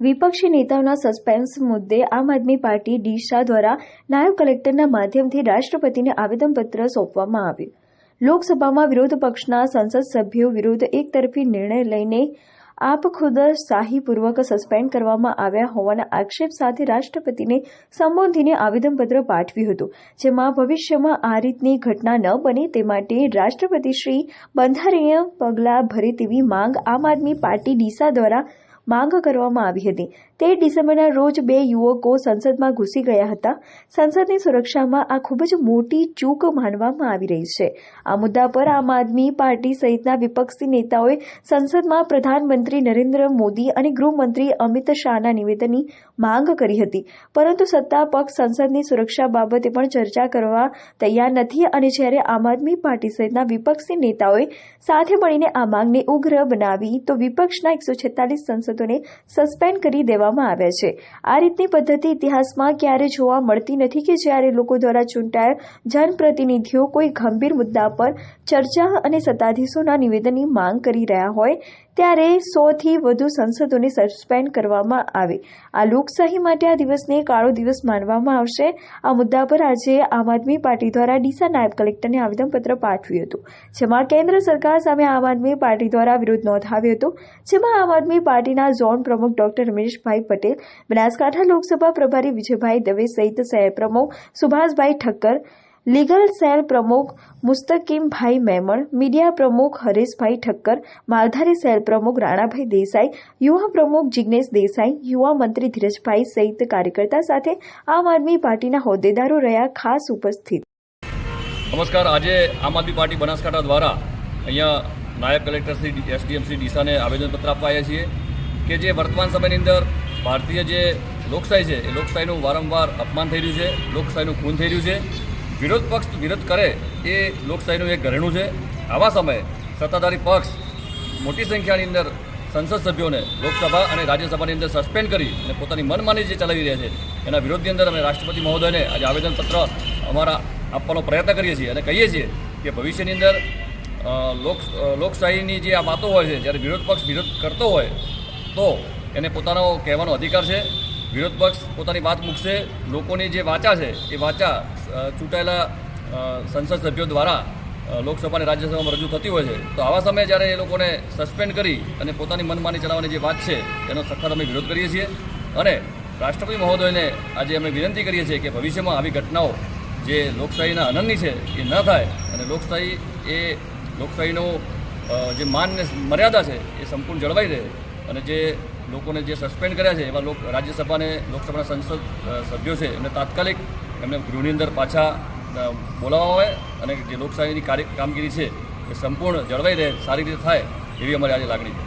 વિપક્ષી નેતાઓના સસ્પેન્સ મુદ્દે આમ આદમી પાર્ટી ડીસા દ્વારા નાયબ કલેક્ટરના માધ્યમથી રાષ્ટ્રપતિને આવેદનપત્ર સોંપવામાં આવ્યું. લોકસભામાં વિરોધ પક્ષના સંસદ સભ્યો વિરુદ્ધ એકતરફી નિર્ણય લઈને આપ ખુદ શાહીપૂર્વક સસ્પેન્ડ કરવામાં આવ્યા હોવાના આક્ષેપ સાથે રાષ્ટ્રપતિને સંબોધીને આવેદનપત્ર પાઠવ્યું હતું, જેમાં ભવિષ્યમાં આ રીતની ઘટના ન બને તે માટે રાષ્ટ્રપતિશ્રી બંધારણીય પગલાં ભરે તેવી માંગ આમ આદમી પાર્ટી ડીસા દ્વારા માંગ કરવામાં આવી હતી. તે ડિસેમ્બરના રોજ બે યુવકો સંસદમાં ઘૂસી ગયા હતા. સંસદની સુરક્ષામાં આ ખૂબ જ મોટી ચૂક માનવામાં આવી રહી છે. આ મુદ્દા પર આમ આદમી પાર્ટી સહિતના વિપક્ષી નેતાઓએ સંસદમાં પ્રધાનમંત્રી નરેન્દ્ર મોદી અને ગૃહમંત્રી અમિત શાહના નિવેદનની માંગ કરી હતી. પરંતુ સત્તા પક્ષ સંસદની સુરક્ષા બાબતે પણ ચર્ચા કરવા તૈયાર નથી અને જ્યારે આમ આદમી પાર્ટી સહિતના વિપક્ષી નેતાઓએ સાથે મળીને આ માંગને ઉગ્ર બનાવી તો વિપક્ષના એકસો છેતાલીસ સંસદોને સસ્પેન્ડ કરી દેવામાં આવ્યા છે. આ રીતની પદ્ધતિ ઇતિહાસમાં ક્યારે જોવા મળતી નથી કે જ્યારે લોકો દ્વારા ચૂંટાયેલ જનપ્રતિનિધિઓ કોઈ ગંભીર મુદ્દા પર ચર્ચા અને સત્તાધીશોના નિવેદનની માંગ કરી રહ્યા હોય ત્યારે સોથી વધુ સંસદોને સસ્પેન્ડ કરવામાં આવે. આ લોકશાહી માટે આ દિવસને કાળો દિવસ માનવામાં આવશે. આ મુદ્દા પર આજે આમ આદમી પાર્ટી દ્વારા ડીસા નાયબ કલેક્ટરને આવેદનપત્ર પાઠવ્યું હતું, જેમાં કેન્દ્ર સરકાર સામે આમ આદમી પાર્ટી દ્વારા વિરોધ નોંધાવ્યો હતો. જેમાં આમ આદમી પાર્ટીના ઝોન પ્રમુખ ડોક્ટર રમેશભાઈ પટેલ, બનાસકાંઠા લોકસભા પ્રભારી વિજયભાઈ દવે સહિત શહેર પ્રમુખ સુભાષભાઈ ઠક્કર લીગલ સેલ પ્રમુખ મુસ્તકીમભાઈ મેમણ, મીડિયા પ્રમુખ હરેશભાઈ ઠક્કર, માલધારી સેલ પ્રમુખ રાણાભાઈ દેસાઈ, યુવા પ્રમુખ જિગ્નેશ દેસાઈ, યુવા મંત્રી ધીરજભાઈ સહિત કાર્યકર્તા સાથે આમ આદમી પાર્ટીના હોદ્દેદારો રહ્યા ખાસ ઉપસ્થિત. નમસ્કાર. આજે આમ આદમી પાર્ટી બનાસકાંઠા દ્વારા અહીંયા નાયબ કલેક્ટર શ્રી એસડીએમસી ડીસાને આવેદનપત્ર આપવા આવ્યા છીએ કે જે વર્તમાન સમયની અંદર ભારતીય જે લોકશાહી છે, એ લોકશાહીનું વારંવાર અપમાન થઈ રહ્યું છે, લોકશાહીનું ખૂન થઈ રહ્યું છે. વિરોધ પક્ષ વિરોધ કરે એ લોકશાહીનું એક ઘરેણું છે. આવા સમયે સત્તાધારી પક્ષ મોટી સંખ્યાની અંદર સંસદ સભ્યોને લોકસભા અને રાજ્યસભાની અંદર સસ્પેન્ડ કરી અને પોતાની મનમાની જે ચલાવી રહ્યા છે, એના વિરોધની અંદર અમે રાષ્ટ્રપતિ મહોદયને આજે આવેદનપત્ર અમારા આપવાનો પ્રયત્ન કરીએ છીએ અને કહીએ છીએ કે ભવિષ્યની અંદર લોક લોકશાહીની જે આ વાતો હોય છે, જ્યારે વિરોધ પક્ષ વિરોધ કરતો હોય, તો એને પોતાનો કહેવાનો અધિકાર છે. વિરોધ પક્ષ પોતાની વાત મૂકશે. લોકોની જે વાચા છે, એ વાચા ચૂંટાયેલા સંસદ સભ્યો દ્વારા લોકસભા અને રાજ્યસભામાં રજૂ થતી હોય છે. તો આવા સમયે જ્યારે એ લોકોને સસ્પેન્ડ કરી અને પોતાની મનમાની ચલાવવાની જે વાત છે, એનો સખત અમે વિરોધ કરીએ છીએ. અને રાષ્ટ્રપતિ મહોદયને આજે અમે વિનંતી કરીએ છીએ કે ભવિષ્યમાં આવી ઘટનાઓ જે લોકશાહીના અનનની છે, એ ન થાય. અને લોકશાહી એ લોકશાહીનો જે માન ને મર્યાદા છે, એ સંપૂર્ણ જળવાઈ રહે. અને જે લોકોને જે સસ્પેન્ડ કર્યા છે, એવા લોક, રાજ્યસભાને લોકસભાના સંસદ સભ્યો છે, એમને તાત્કાલિક એમને ગૃહની અંદર પાછા બોલાવવા આવે અને જે લોકશાહીની કાર્ય, કામગીરી છે, એ સંપૂર્ણ જળવાઈ રહે, સારી રીતે થાય, એવી અમારી આજે લાગણી છે.